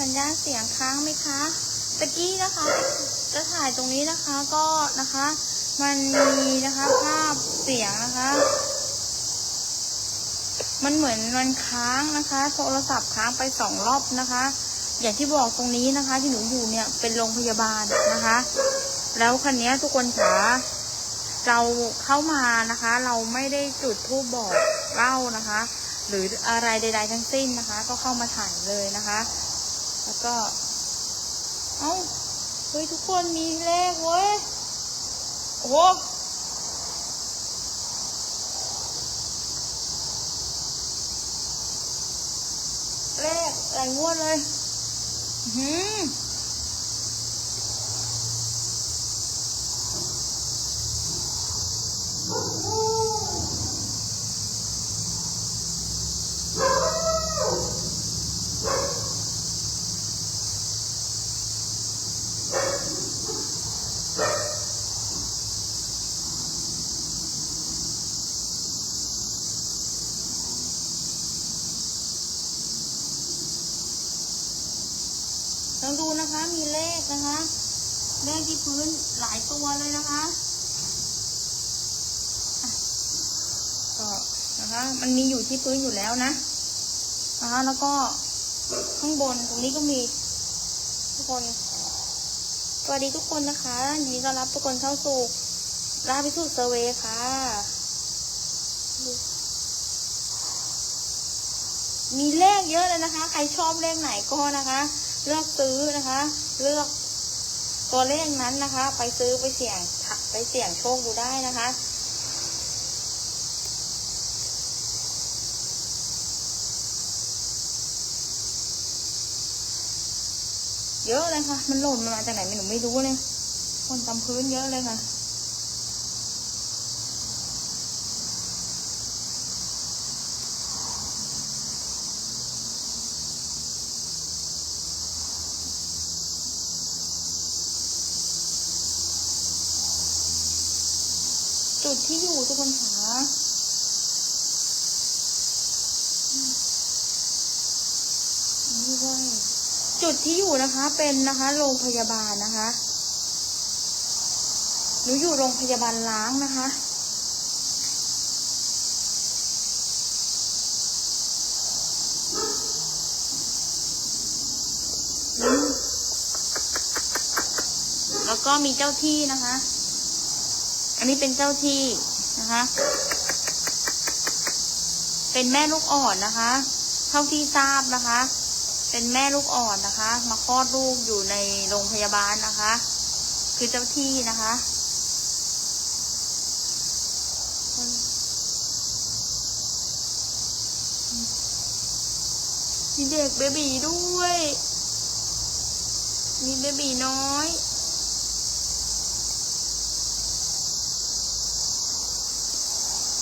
สัญญาณเสียงค้างไหมคะตะกี้นะคะ จะถ่ายตรงนี้นะคะก็นะคะ มันมีนะคะภาพเสียงนะคะ มันเหมือนมันค้างนะคะ โทรศัพท์ค้างไปสองรอบนะคะ อย่างที่บอกตรงนี้นะคะ ที่หนูอยู่เนี่ยเป็นโรงพยาบาลนะคะ แล้วคันนี้ทุกคนขาเราเข้ามานะคะ เราไม่ได้จุดทูบบอกเล่านะคะ หรืออะไรใด ๆ ทั้งสิ้นนะคะ ก็เข้ามาถ่ายเลยนะคะ แล้วก็ เอ้า เฮ้ย ทุกคนมีเลขเว้ย โอ้โหเลขหลายงวดเลย หืม ลองดูนะคะ มีเลขนะคะ เลขที่พื้นหลายตัวเลยนะคะก็นะคะ มันมีอยู่ที่พื้นอยู่แล้วนะนะคะ แล้วก็ข้างบนตรงนี้ก็มี ทุกคนสวัสดีทุกคนนะคะยินดีต้อนรับทุกคนเข้าสู่ลาพิสูจน์เซอร์เวยค่ะมีเลขเยอะเลยนะคะ ใครชอบเลขไหนก็นะคะ เลือกซื้อนะคะ เลือกตัวเลขนั้นนะคะ ไปซื้อไปเสี่ยงไปเสี่ยงโชคดูได้นะคะเยอะเลยค่ะ มันหล่นมาจากไหนไม่หนูไม่รู้เลยคนตำพื้นเยอะเลยค่ะ จุด ทุกคนคะนี่เลยจุดที่อยู่นะคะ เป็นนะคะโรงพยาบาลนะคะหนูอยู่โรงพยาบาลล้างนะคะแล้วก็มีเจ้าที่นะคะ อันนี้เป็นเจ้าที่ นะคะ เป็นแม่ลูกอ่อนนะคะ เท่าที่ทราบนะคะ เป็นแม่ลูกอ่อนนะคะ มาคลอดลูกอยู่ในโรงพยาบาลนะคะ คือเจ้าที่นะคะมีเด็กเบบีด้วย มีเบบีน้อย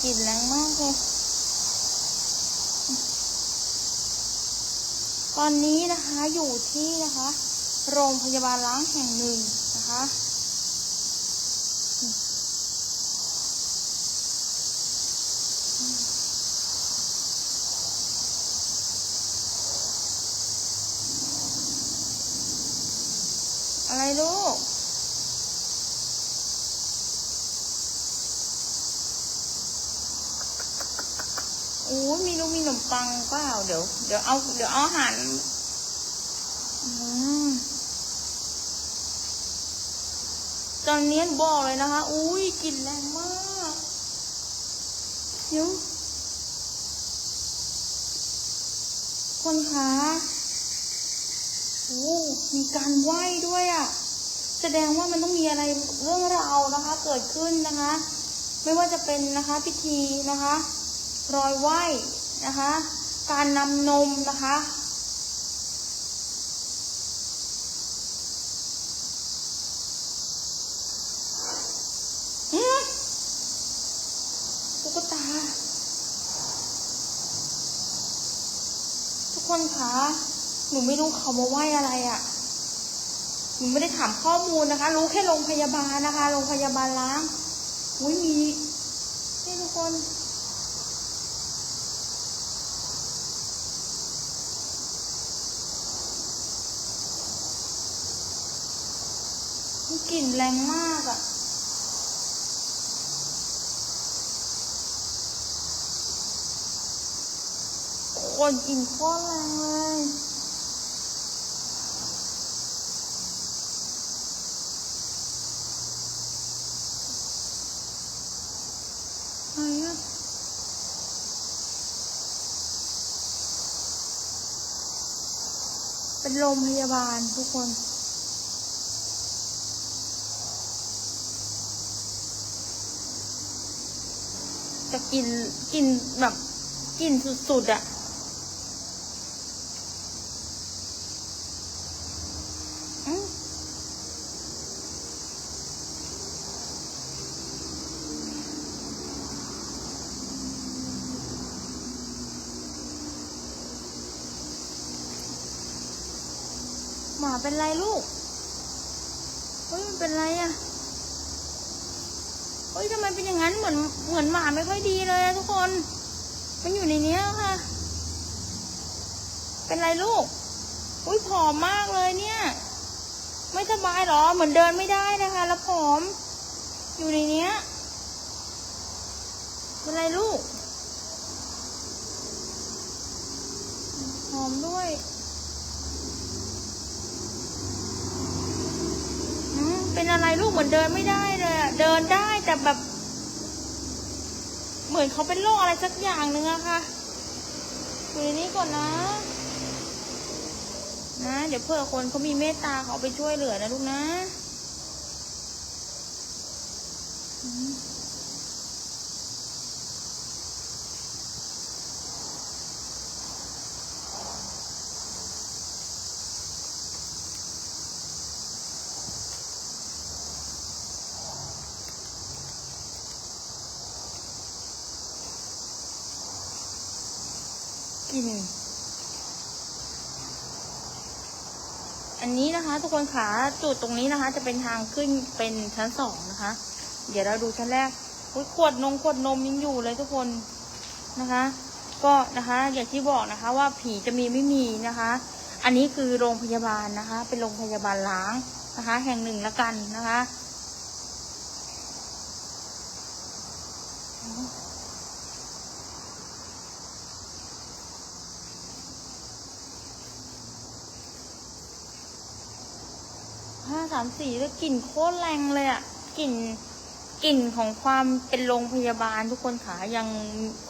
ลิ่นแรงมากเลยตอนนี้นะคะอยู่ที่นะคะ โรงพยาบาลล้างแห่งหนึ่งนะคะ อะไรลูก โอ้ย มีลูกมีขนมปังเปล่าเดี๋ยว เดี๋ยวเอา เดี๋ยวเอาอาหารตอนนี้บอกเลยนะคะ อุ้ยกลิ่นแรงมากเดี๋ยวคนคะโอ้มีการไหว้ด้วยอะ่ะ แสดงว่ามันต้องมีอะไรเรื่องราวนะคะ เกิดขึ้นนะคะ ไม่ว่าจะเป็นนะคะพิธีนะคะ รอยไหวนะคะ การนำนมนะคะอืมตุ๊กตา ทุกคนคะ หนูไม่รู้เขามาไหวอะไรอะ่ะ หนูไม่ได้ถามข้อมูลนะคะ รู้แค่โรงพยาบาลนะคะ โรงพยาบาลล้าง อุ้ยมี นี่ทุกคน กลิ่นแรงมากอะ่ะ คนกลิ่นโคตรแรงเลยอะไรอะเป็นโรงพยาบาลทุกคน กินกินแบบกินสุดๆอะอืมหมาเป็นไรลูก เฮ้ย มันเป็นไรอะเฮ้ยทำไมเป็นอย่างนั้นเหมือนเหมือนหมาไม่ค่อยดีเลยอะทุกคน มันอยู่ในเนี้ยค่ะ เป็นไรลูก อุ้ยผอมมากเลยเนี่ย ไม่สบายหรอ เหมือนเดินไม่ได้นะคะ แล้วผอม อยู่ในเนี้ยเป็นไรลูกผอมด้วย อืม เป็นอะไรลูกเหมือนเดินไม่ได้เลยอะเดินได้แต่แบบ เหมือนเขาเป็นโรคอะไรสักอย่างหนึ่งอะค่ะอยู่ในนี้ก่อนนะ นะ เดี๋ยวเพื่อคนเขามีเมตตาเขาไปช่วยเหลือนะลูกนะอืมกิน อันนี้นะคะ ทุกคนขาจุดตรงนี้นะคะ จะเป็นทางขึ้นเป็นชั้นสองนะคะ เดี๋ยวเราดูชั้นแรกขวดนมขวดนมยังอยู่เลยทุกคนนะคะ ก็นะคะอย่างที่บอกนะคะ ว่าผีจะมีไม่มีนะคะ อันนี้คือโรงพยาบาลนะคะ เป็นโรงพยาบาลล้างนะคะ แห่งหนึ่งละกันนะคะ สามสี่แล้วกลิ่นโคตรแรงเลยอะกลิ่นกลิ่นของความเป็นโรงพยาบาลทุกคนขายัง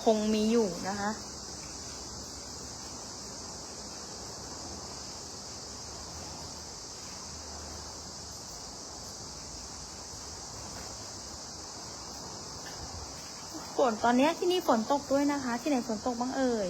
คงมีอยู่นะคะฝนตอนนี้ที่นี่ฝนตกด้วยนะคะ ที่ไหนฝนตกบ้างเอ่ย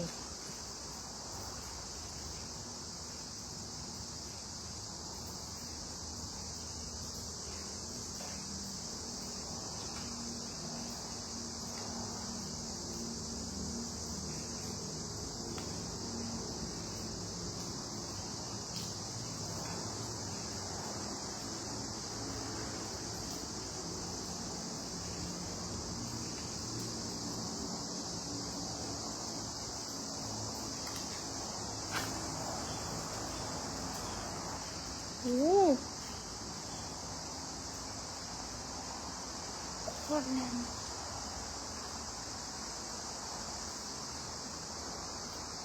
ตรแรง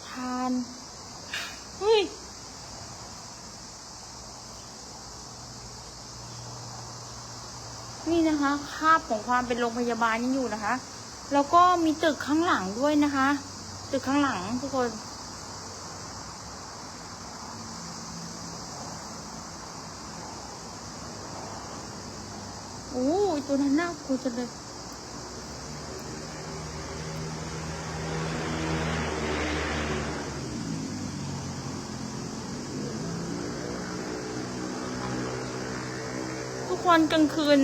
ทานเฮ้ยนี่นะคะคราบของความเป็นโรงพยาบาลยังอยู่นะคะ แล้วก็มีตึกข้างหลังด้วยนะคะ ตึกข้างหลังทุกคน โอ้ย ตัวนั้นน่ากลัวจังเลยทุกคนกลางคืน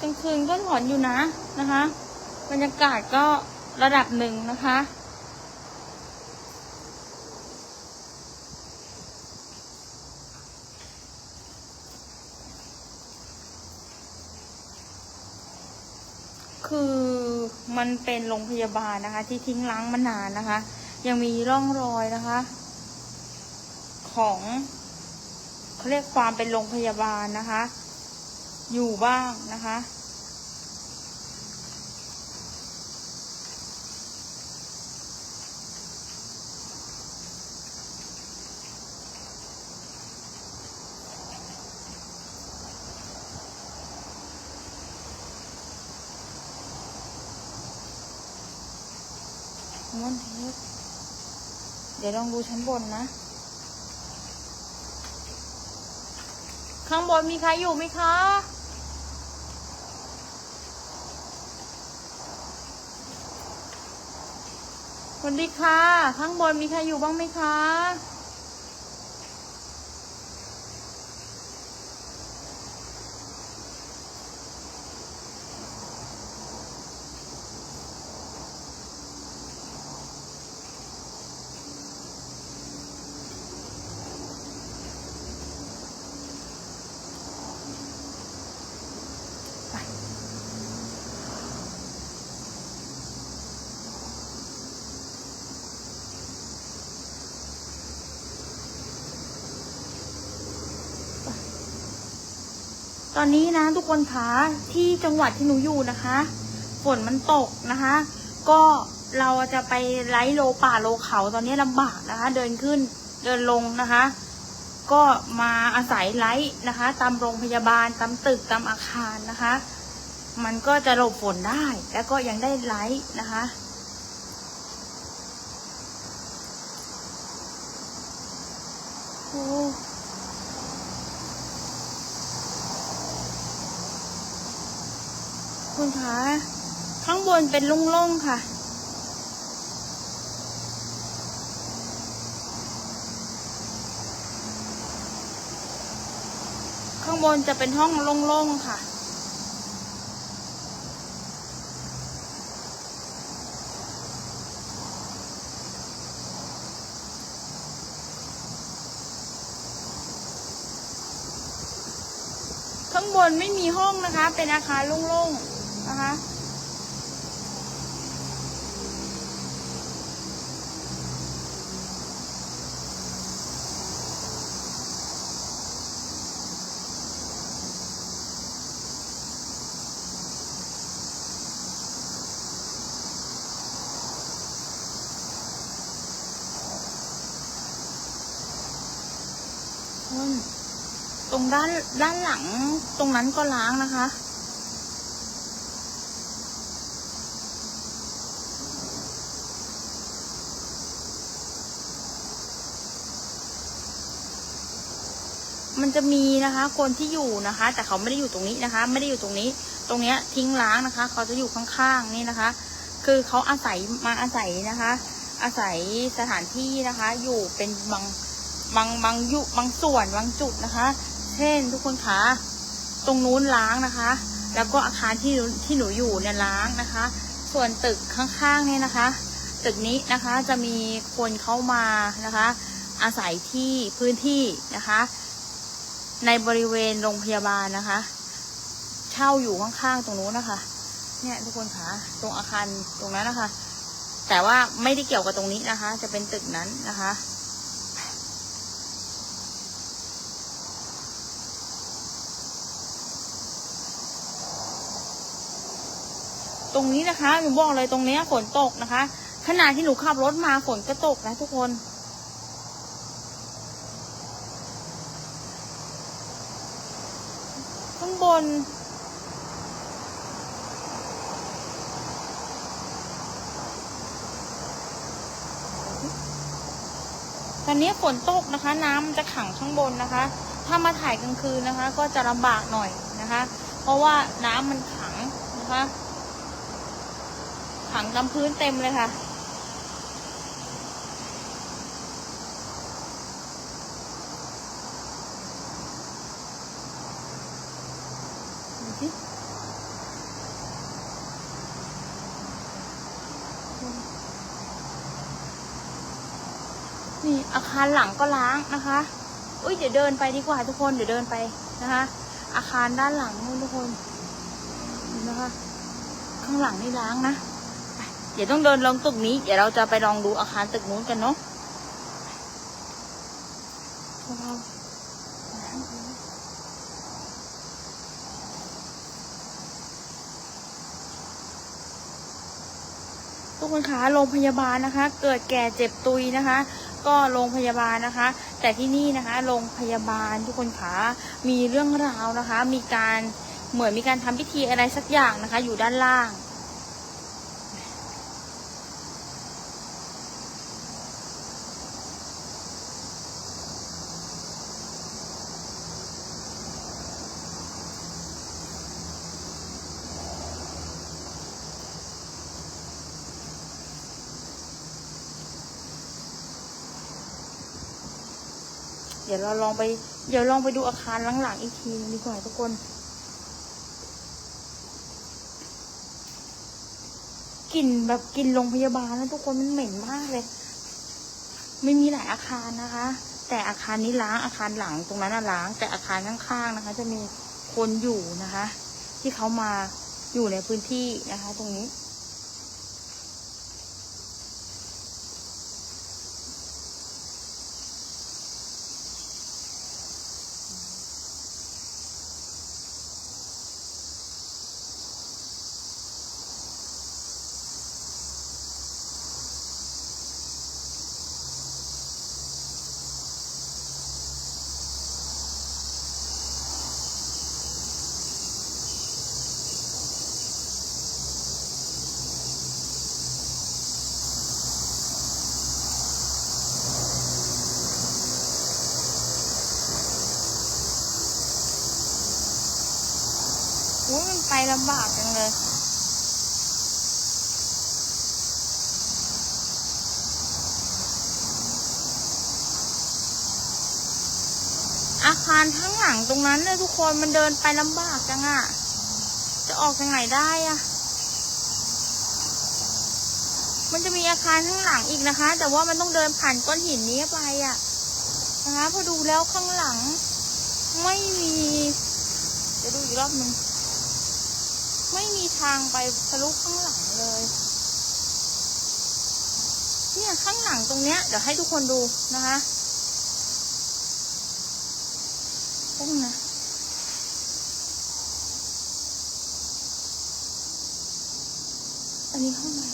กลางคืนก็หลอนอยู่นะนะคะ บรรยากาศก็ระดับหนึ่งนะคะ คือมันเป็นโรงพยาบาลนะคะ ที่ทิ้งล้างมานานนะคะ ยังมีร่องรอยนะคะ ของเขาเรียกความเป็นโรงพยาบาลนะคะ อยู่บ้างนะคะ เดี๋ยวลองดูชั้นบนนะ ข้างบนมีใครอยู่ไหมคะ สวัสดีค่ะ ข้างบนมีใครอยู่บ้างไหมคะ อนนี้นะทุกคนคะที่จังหวัดที่หนูอยู่นะคะฝนมันตกนะคะ ก็เราจะไปไล่โลป่าโลเขาตอนนี้ลำบากนะคะ เดินขึ้นเดินลงนะคะ ก็มาอาศัยไลท์นะคะ ตามโรงพยาบาลตามตึกตามอาคารนะคะ มันก็จะหลบฝนได้แล้วก็ยังได้ไลท์นะคะโอ้ คุณคะข้างบนเป็นโล่งๆค่ะ ข้างบนจะเป็นห้องโล่งๆค่ะข้างบนไม่มีห้องนะคะ เป็นอาคารโล่งๆ นะคะคุณตรงด้านด้านหลังตรงนั้นก็ล้างนะคะ มันจะมีนะคะคนที่อยู่นะคะ แต่เขาไม่ได้อยู่ตรงนี้นะคะ ไม่ได้อยู่ตรงนี้ ตรงเนี้ยทิ้งล้างนะคะ เขาจะอยู่ข้างๆนี่นะคะ คือเขาอาศัยมาอาศัยนะคะ อาศัยสถานที่นะคะ อยู่เป็นบางบางบางยุบางส่วนบางจุดนะคะ เช่นทุกคนคะตรงนู้นล้างนะคะ แล้วก็อาคารที่ที่หนูอยู่เนี่ยล้างนะคะ ส่วนตึกข้างๆเนี่ยนะคะ ตึกนี้นะคะจะมีคนเข้ามานะคะ อาศัยที่พื้นที่นะคะ ในบริเวณโรงพยาบาลนะคะ เช่าอยู่ข้างๆตรงนู้นนะคะ เนี่ยทุกคนคะตรงอาคารตรงนั้นนะคะ แต่ว่าไม่ได้เกี่ยวกับตรงนี้นะคะ จะเป็นตึกนั้นนะคะตรงนี้นะคะ หนูบอกเลยตรงเนี้ยฝนตกนะคะ ขณะที่หนูขับรถมาฝนก็ตกนะทุกคน ข้างบ น ตอนนี้ฝนตกนะคะ น้ำจะขังข้างบนนะคะ ถ้ามาถ่ายกลางคืนนะคะ ก็จะลำบากหน่อยนะคะ เพราะว่าน้ำมันขังนะคะ ขังตามพื้นเต็มเลยค่ะ สินี่อาคารหลังก็ล้างนะคะอุ้ยเดี๋ยวเดินไปดีกว่าทุกคนเดี๋ยวเดินไปนะคะ อาคารด้านหลังนู่นทุกคนนะคะ ข้างหลังนี่ล้างนะเดี๋ยวต้องเดินลงตึกนี้ เดี๋ยวเราจะไปลองดูอาคารตึกนู้นกันเนาะ คนคะโรงพยาบาลนะคะ เกิดแก่เจ็บตุยนะคะ ก็โรงพยาบาลนะคะ แต่ที่นี่นะคะโรงพยาบาลทุกคนคะมีเรื่องราวนะคะ มีการเหมือนมีการทำพิธีอะไรสักอย่างนะคะ อยู่ด้านล่าง ดี๋ยวเราลองไป เดี๋ยวลองไปดูอาคารหลังๆอีกทีนึงดีกว่าทุกคนกลิ่นแบบกลิ่นโรงพยาบาลนะทุกคนมันเหม็นมากเลย ไม่มีหลายอาคารนะคะ แต่อาคารนี้ล้างอาคารหลังตรงนั้นล้าง แต่อาคารข้างๆนะคะ จะมีคนอยู่นะคะ ที่เขามาอยู่ในพื้นที่นะคะ ตรงนี้ อุ้ยมันไปลำบากจังเลย อาคารข้างหลังตรงนั้นเลยทุกคนมันเดินไปลำบากจังอะจะออกทางไหนได้อะมันจะมีอาคารข้างหลังอีกนะคะ แต่ว่ามันต้องเดินผ่านก้อนหินนี้ไปอะนะคะพอดูแล้วข้างหลังไม่มีเดี๋ยวดูอีกรอบหนึ่ง ไม่มีทางไปทะลุข้างหลังเลย เนี่ยข้างหลังตรงเนี้ย เดี๋ยวให้ทุกคนดูนะคะตรงนะอันนี้ห้องอะไร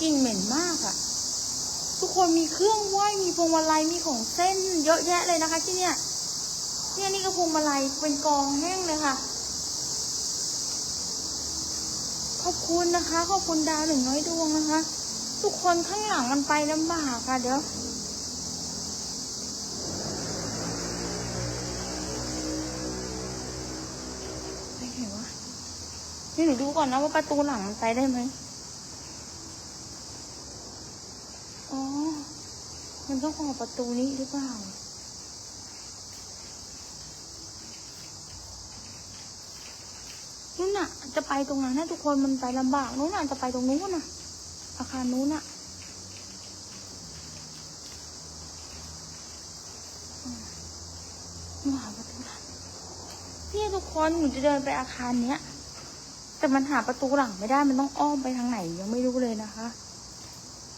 กลิ่นเหม็นมากอะ ทุกคนมีเครื่องไหว้มีพวงมาลัยมีของเส้นเยอะแยะเลยนะคะ ที่เนี่ยเนี่ยนี่ก็พวงมาลัยเป็นกองแห้งเลยค่ะ ขอบคุณนะคะ ขอบคุณดาวหนึ่งน้อยดวงนะคะ ทุกคนข้างหลังมันไปลำบากค่ะเดี๋ยวไปไหนวะนี่หนูดูก่อนนะว่าประตูหลังมันไปได้ไหม อ๋อ มันต้องออกประตูนี้หรือเปล่า นู่นน่ะ จะไปตรงนั้นนะทุกคนมันไปลำบากนู้นน่ะจะไปตรงนู้นน่ะ อาคารนู้นน่ะหาประตูหลังเนี่ยทุกคนหนูจะเดินไปอาคารเนี้ย แต่มันหาประตูหลังไม่ได้มันต้องอ้อมไปทางไหนยังไม่รู้เลยนะคะ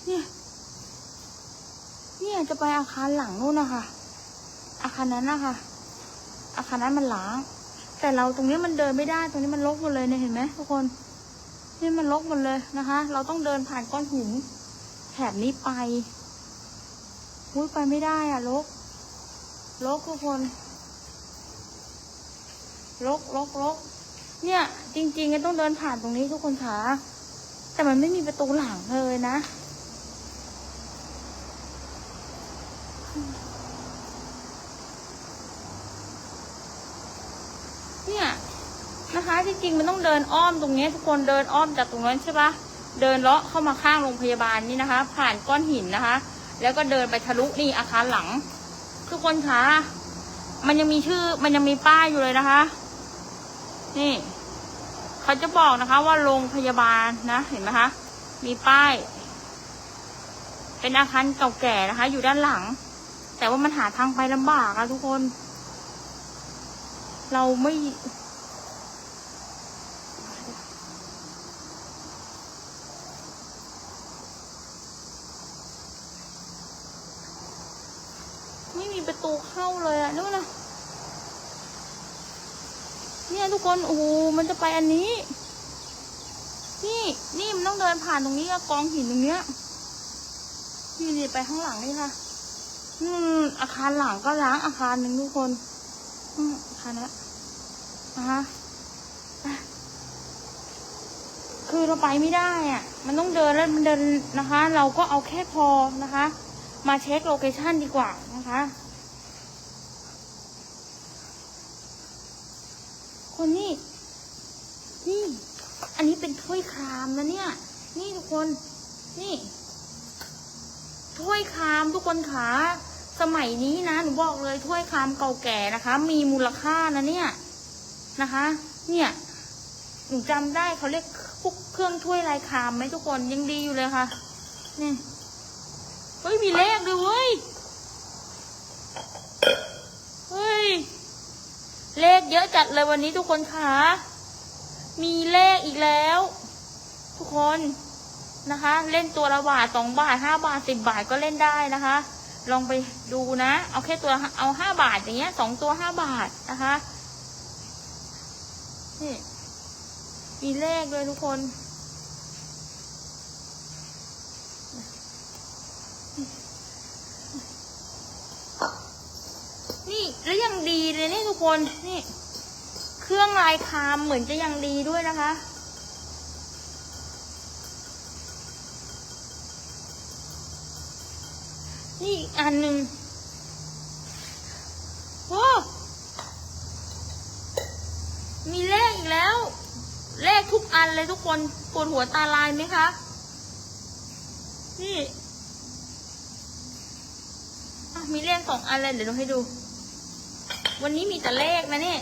นี่ยเนี่ย จะไปอาคารหลังนู่นนะคะ อาคารนั้นนะคะ อาคารนั้นมันล้าง แต่เราตรงนี้มันเดินไม่ได้ ตรงนี้มันรกหมดเลยเนี่ยเห็นไหมทุกคน นี่มันรกหมดเลยนะคะ เราต้องเดินผ่านก้อนหินแถบนี้ไปอุ้ยไปไม่ได้อะรกรกทุกคนรกรกรกเนี่ย จริงๆก็ต้องเดินผ่านตรงนี้ทุกคนคะแต่มันไม่มีประตูหลังเลยนะ เนี่ยนะคะที่ จริงมันต้องเดินอ้อมตรงนี้ทุกคนเดินอ้อมจากตรงนั้นใช่ปะเดินเลาะเข้ามาข้างโรงพยาบาลนี่นะคะ ผ่านก้อนหินนะคะ แล้วก็เดินไปทะลุนี่อาคารหลัง ทุกคนคะมันยังมีชื่อ มันยังมีป้ายอยู่เลยนะคะ นี่เขาจะบอกนะคะ ว่าโรงพยาบาลนะ เห็นไหมคะมีป้าย เป็นอาคารเก่าแก่นะคะ อยู่ด้านหลัง แต่ว่ามันหาทางไปลำบากอะทุกคน เราไม่ ไมีประตูเข้าเลยอะนู่นนะเนี่ยทุกคนโอ้โหมันจะไปอันนี้ นี่นี่มันต้องเดินผ่านตรงนี้อะกองหินตรงเนี้ยนี่นี่ไปข้างหลังนี่ค่ะอืมอาคารหลังก็ล้างอาคารหนึ่งทุกคนอืมอาคารนี้นะคะอะคือเราไปไม่ได้อะ มันต้องเดินแล้วมันเดินนะคะ เราก็เอาแค่พอนะคะ มาเช็คโลเคชันดีกว่านะคะ คนนี่ นี่ อันนี้เป็นถ้วย ครามนะเนี่ย นี่ทุกคน นี่ ถ้วยครามทุกคนขาสมัยนี้นะหนูบอกเลยถ้วยครามเก่าแก่นะคะ มีมูลค่านะเนี่ยนะคะ เนี่ยหนูจำได้เขาเรียกพวกเครื่องถ้วยลายครามไหมทุกคนยังดีอยู่เลยค่ะนี่เฮ้ยมีเลขด้วยเว้ยเฮ้ยเลขเยอะจัดเลยวันนี้ทุกคนขามีเลขอีกแล้ว ทุกคนนะคะ เล่นตัวละบาทสองบาทห้าบาทสิบบาทก็เล่นได้นะคะ ลองไปดูนะ เอาแค่ตัวเอาห้าบาทอย่างเงี้ยสองตัวห้าบาทนะคะนี่มีเลขเลยทุกคนนี่แล้วยังดีเลยนี่ทุกคนนี่ เครื่องลายคามเหมือนจะยังดีด้วยนะคะ นี่อีกอันหนึ่งโอ้มีเลขอีกแล้ว เลขทุกอันเลยทุกคนปวดหัวตาลายไหมคะ นี่มีเลขสองอันเลยเดี๋ยวเราให้ดู วันนี้มีแต่เลขนะเนี่ย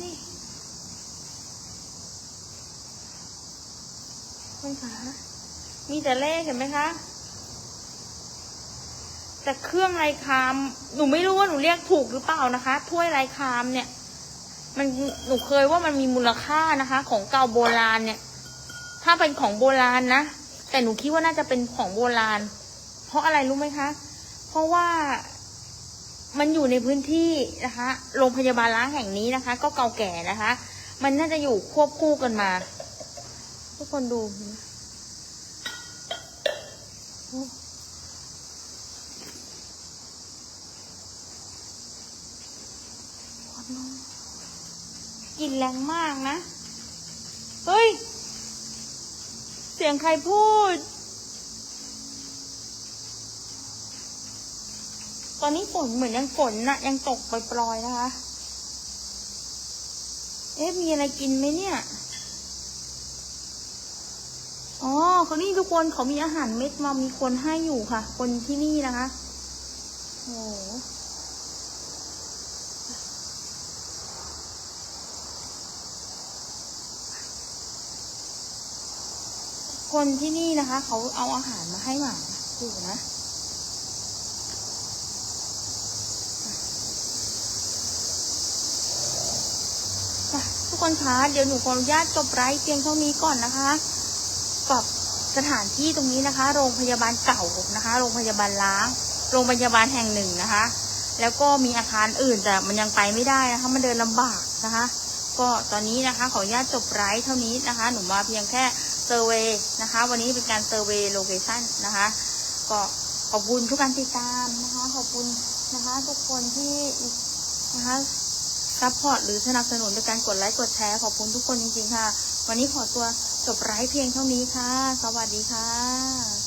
นี่คุณขา มีแต่เลขเห็นไหมคะแต่เครื่องลายคาม หนูไม่รู้ว่าหนูเรียกถูกหรือเปล่านะคะ ถ้วยลายคามเนี่ย มันหนูเคยว่ามันมีมูลค่านะคะ ของเก่าโบราณเนี่ย ถ้าเป็นของโบราณนะ แต่หนูคิดว่าน่าจะเป็นของโบราณ เพราะอะไรรู้ไหมคะ เพราะว่ามันอยู่ในพื้นที่นะคะ โรงพยาบาลล้างแห่งนี้นะคะ ก็เก่าแก่นะคะ มันน่าจะอยู่ควบคู่กันมา ทุกคนดู กลิ่นแรงมากนะ เฮ้ย เสียงใครพูด ตอนนี้ฝนเหมือนยังฝนนะยังตกปล่อยๆนะคะ เอ๊ะมีอะไรกินไหมเนี่ย อ๋อเขานี่ทุกคนเขามีอาหารเม็ดมามีคนให้อยู่ค่ะ คนที่นี่นะคะโอ้คนที่นี่นะคะ เขาเอาอาหารมาให้หมาดูนะทุกคนคะเดี๋ยวหนูขออนุญาตจบไลฟ์เพียงเท่านี้ก่อนนะคะ สถานที่ตรงนี้นะคะ โรงพยาบาลเก่านะคะ โรงพยาบาลล้าง โรงพยาบาลแห่งหนึ่งนะคะ แล้วก็มีอาคารอื่นแต่มันยังไปไม่ได้นะคะ มันเดินลำบากนะคะ ก็ตอนนี้นะคะขออนุญาตจบไลฟ์เท่านี้นะคะ หนูมาเพียงแค่เซอร์เวย์นะคะ วันนี้เป็นการเซอร์เวย์โลเคชั่นนะคะ ก็ขอบคุณทุกการติดตามนะคะ ขอบคุณนะคะ ทุกคนที่นะคะซัพพอร์ตหรือสนับสนุนโดยการกดไลค์กดแชร์ขอบคุณทุกคนจริงๆค่ะ วันนี้ขอตัว จบไลฟ์เพียงเท่านี้ค่ะ สวัสดีค่ะ